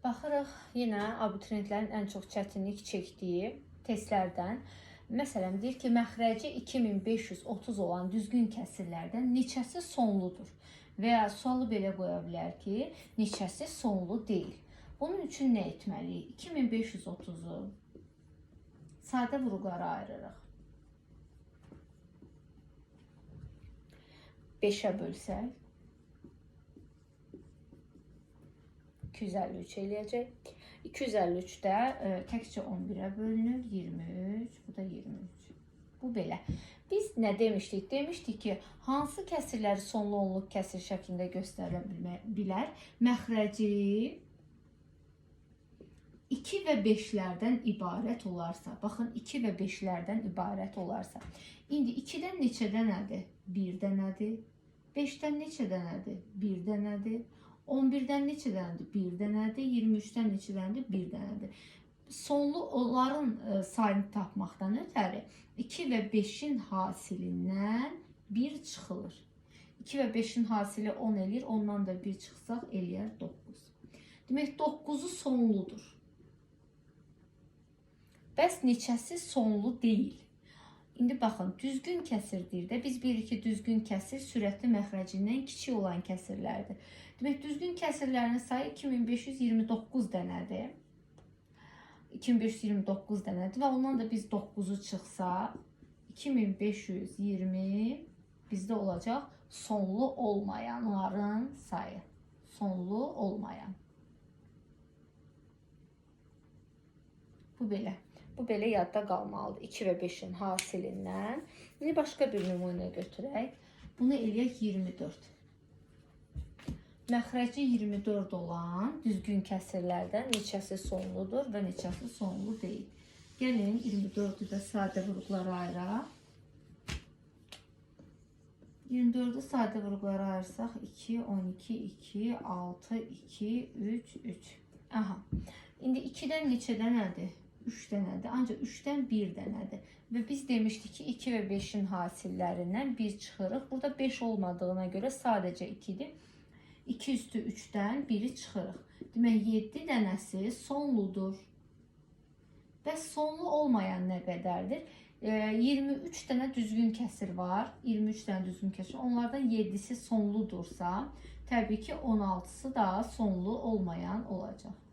Baxırıq yenə abituriyentlərin ən çox çətinlik çəkdiyi testlərdən. Məsələn, deyir ki, məxrəci 2530 olan düzgün kəsirlərdən neçəsi sonludur? Və ya sualı belə qoya bilər ki, neçəsi sonlu deyil. Bunun üçün nə etməliyik? 2530-u sadə vurğulara ayırırıq. 5-ə bölsək 253 eləyəcək. 253 də e, təkcə 11-ə bölünür, 23, bu da 23. Bu belə. Biz nə demişdik? Demişdik ki, hansı kəsirləri sonlu onluq kəsir şəklində göstərə bilmə- bilər? Məxrəci 2 və 5-lərdən ibarət olarsa, baxın 2 və 5-lərdən ibarət olarsa. İndi 2-dən neçə dənədir? 1 dənədir. 5-dən neçə dənədir? 1 dənədir. 11-dən neçə dənədir? 1 dənədir. 23-dən neçə dənədir? 1 dənədir. Sonlu onların e, sayını tapmaqdan ötəri 2 və 5-in hasilindən 1 çıxılır. 2 və 5-in hasili 10 eləyir. Ondan da 1 çıxsaq eləyər 9. Demək 9-u sonludur. Bəs neçəsi sonlu deyil? İndi baxın, düzgün kəsir deyir biz bilirik ki, düzgün kəsir sürətli məxrəcindən kiçik olan kəsirlərdir. Demək, düzgün kəsirlərin sayı 2529 dənədir. 2529 dənədir və ondan da biz 9-u çıxsaq 2520 bizdə olacaq sonlu olmayanların sayı. Sonlu olmayan. Bu belə. Bu belə yadda qalmalıdır. 2 və 5-in hasilindən. İndi başqa bir nümunə götürək. Bunu eləyək 24. Məxrəci 24 olan düzgün kəsirlərdən neçəsi sonludur və neçəsi sonlu deyil. Gəlin 24-ü də sadə vurğulara ayıraq. 24-ü sadə vurğulara ayırsaq 2, 12, 2, 6, 2, 3, 3. Aha. İndi 2-dən neçə? 3 dənədir. Ancaq 3-dən 1 dənədir. Və biz demişdik ki, 2 və 5-in hasillərindən 1 çıxırıq. Burada 5 olmadığına görə sadəcə 2-dir. 2 üstü 3-dən 1-i çıxırıq. Demək 7 dənəsi sonludur. Bəs sonlu olmayan nə qədərdir? E, 23 dənə düzgün kəsir var. 23 dənə düzgün kəsir. Onlardan 7-si sonludursa, təbii ki 16-sı da sonlu olmayan olacaq.